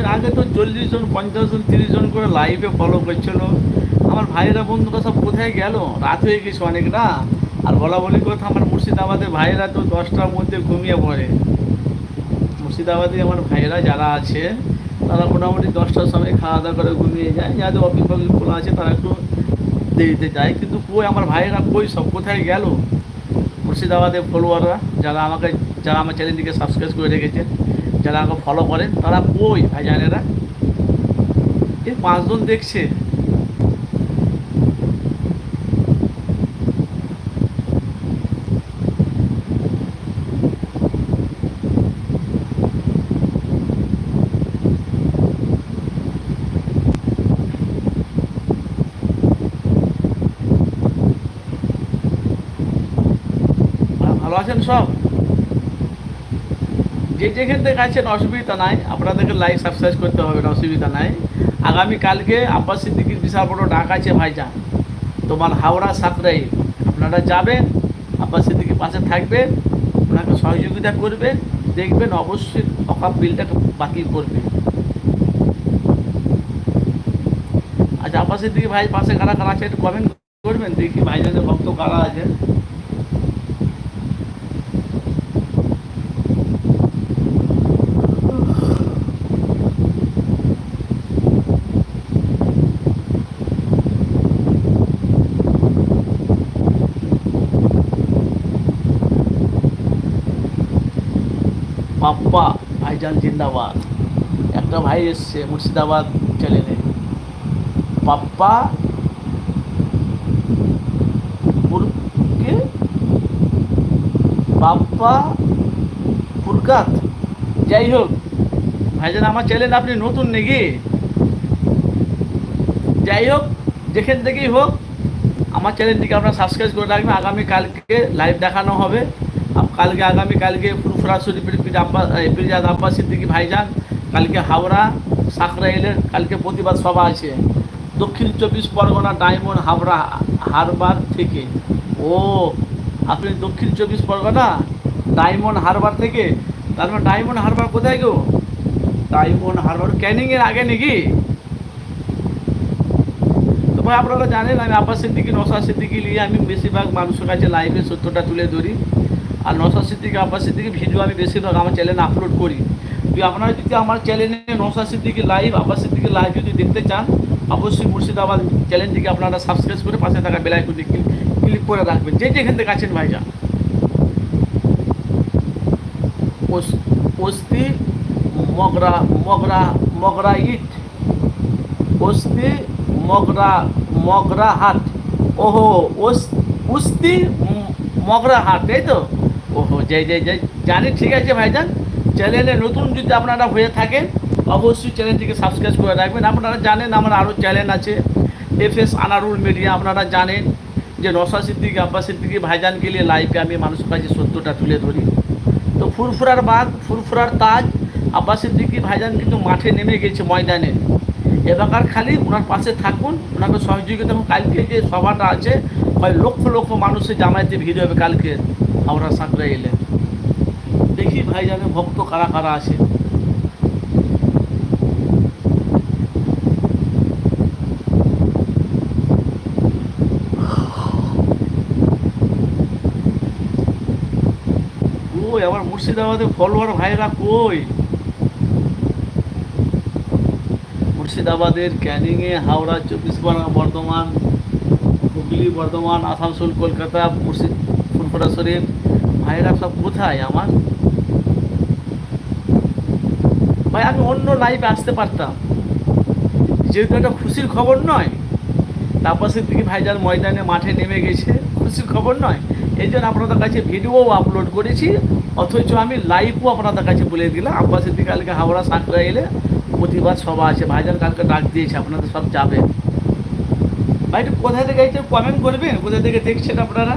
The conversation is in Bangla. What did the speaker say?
আগে তো চল্লিশ জন, পঞ্চাশ জন, তিরিশ জন করে লাইভে ফলো করছিল। আমার ভাইয়েরা বন্ধুরা সব কোথায় গেল? রাত হয়ে গেছে অনেক না? আর বলা বলি কথা, আমার মুর্শিদাবাদের ভাইয়েরা তো দশটার মধ্যে ঘুমিয়ে পড়ে। মুর্শিদাবাদে আমার ভাইয়েরা যারা আছে, তারা মোটামুটি দশটার সময় খাওয়া দাওয়া করে ঘুমিয়ে যায়। যাদের অফিস ফফিস খোলা আছে, তারা একটু দেরিতে যায়। কিন্তু কই, আমার ভাইয়েরা কই, সব কোথায় গেল? মুর্শিদাবাদের ফলোয়াররা যারা আমাকে, যারা আমার চ্যানেলটিকে সাবস্ক্রাইব করে রেখেছেন যারা আমাকে ফলো করেন তারা কই ভাইজানেরা? এই পাঁচজন দেখছে। ভালো আছেন সব? যে যেখান থেকে আছেন, অসুবিধা নাই। আপনাদেরকে লাইক সাবস্ক্রাইব করতে হবে না অসুবিধা নাই। আগামীকালকে আব্বাস সিদ্দিকির বিশাল বড় ডাক আছে, ভাইজান। তোমার হাওড়া সাতরাই। আপনারা যাবেন, আব্বাস সিদ্দিকির পাশে থাকবেন, ওনাকে সহযোগিতা করবেন, দেখবেন অবশ্যই অকাপ বিলটাকে বাতিল করবে আচ্ছা আব্বাস সিদ্দিকি ভাই পাশে কারা কারা আছে, একটু কমেন্ট করবেন, দেখি ভাইজানের ভক্ত কারা আছে পাপ্পা ভাইজান জিন্দাবাদ। একটা ভাই এসছে, মুর্শিদাবাদ চ্যানেলে বাপ্পা বাপ্পা ফুরকাত যাই হোক, ভাইজান, আমার চ্যানেল আপনি নতুন নাকি? যাই হোক, যেখান থেকেই হোক, আমার চ্যানেলটিকে আপনারা সাবস্ক্রাইব করে রাখবেন। আগামী কালকে লাইভ দেখানো হবে। কালকে আগামী কালকে ফুরফুরা শরীফের পীর আব্বা এই আব্বাস সিদ্দিকি ভাইজান কালকে হাওড়া সাকরা এলের কালকে প্রতিবাদ সভা আছে দক্ষিণ চব্বিশ পরগনা ডায়মন্ড হাওড়া হারবার থেকে ও আপনি দক্ষিণ চব্বিশ পরগনা ডায়মন্ড হারবার থেকে তার মানে ডায়মন্ড হারবার কোথায় গো ডায়মন্ড হারবার ক্যানিংয়ের আগে নাকি তো ভাই আপনারা জানেন আমি আব্বাস সিদ্দিকি নসা সিদ্দিকি নিয়ে আমি বেশিরভাগ মানুষের কাছে লাইভে সত্যটা তুলে ধরি আর নসা সিদ্দিকি আব্বাস সিদ্দিকি ভিডিও আমি বেশিরভাগ আমার চ্যানেলে আপলোড করি। তো আপনারা যদি আমার চ্যানেলে নসা সিদ্দিকি লাইভ আব্বাস সিদ্দিকি লাইভ যদি দেখতে চান, অবশ্যই মুর্শিদাবাদ চ্যানেলটিকে আপনারা সাবস্ক্রাইব করে পাশে থাকা বেলাইকুটি ক্লিক করে রাখবেন। যে যেখান থেকে আছেন ভাইজান। ওস- ওস্তি, মগরা মগরা মগরা ইট। ওস্তি, মগরা মগরা হাট। ওহো উস্তি মগরা হাট, তাই তো? ওহো, যাই যাই যাই। জানি ঠিক আছে ভাইজান। চ্যানেলে নতুন যদি আপনারা হয়ে থাকেন, অবশ্যই চ্যানেলটিকে সাবস্ক্রাইব করে রাখবেন। আপনারা জানেন আমার আরও চ্যানেল আছে এফ এস আনারুল মিডিয়া আপনারা জানেন যে নশা সিদ্দিকি আব্বাস সিদ্দিকি ভাইজানকে নিয়ে লাইভে আমি মানুষের কাছে সত্যটা তুলে ধরি। তো ফুরফুরার বাঘ, ফুরফুরার তাজ আব্বাস সিদ্দিকি ভাইজান কিন্তু মাঠে নেমে গেছে ময়দানে। এলাকার খালি ওনার পাশে থাকুন, ওনাকে সহযোগিতা এবং কালকে যে সভাটা আছে প্রায় লক্ষ লক্ষ মানুষের জামায়াতে ভিড় হবে কালকে। হাওড়া সাঁকড়া এলে। দেখি ভাইজানের ভক্ত কারা কারা আছে। কই আমার মুর্শিদাবাদে ফলোয়ার ভাইরা কই? মুর্শিদাবাদের ক্যানিংয়ে হাওড়া চব্বিশ পরগনা বর্ধমান, হুগলি বর্ধমান, আসানসোল, কলকাতা, মুর্শিদ ফুরফুরা শরীফ ভাইরা সব কোথায় আমার? ভাই, আমি অন্য লাইভে আসতে পারতাম। যেহেতু একটা খুশির খবর নয়, তারপর সে দিকে ভাইজান ময়দানে মাঠে নেমে গেছে, খুশির খবর নয়। এই জন্য আপনাদের কাছে ভিডিওও আপলোড করেছি, অথচ আমি লাইভও আপনাদের কাছে বলে দিলাম। আব্বাস সিদ্দিক কালকে হাওড়া সাঁকড়া এলে প্রতিবাদ সভা আছে, ভাইজান কালকে ডাক দিয়েছে, আপনাদের সব যাবে। ভাই, একটু কোথায় থেকে কমেন্ট করবেন? কোথা থেকে দেখছেন আপনারা?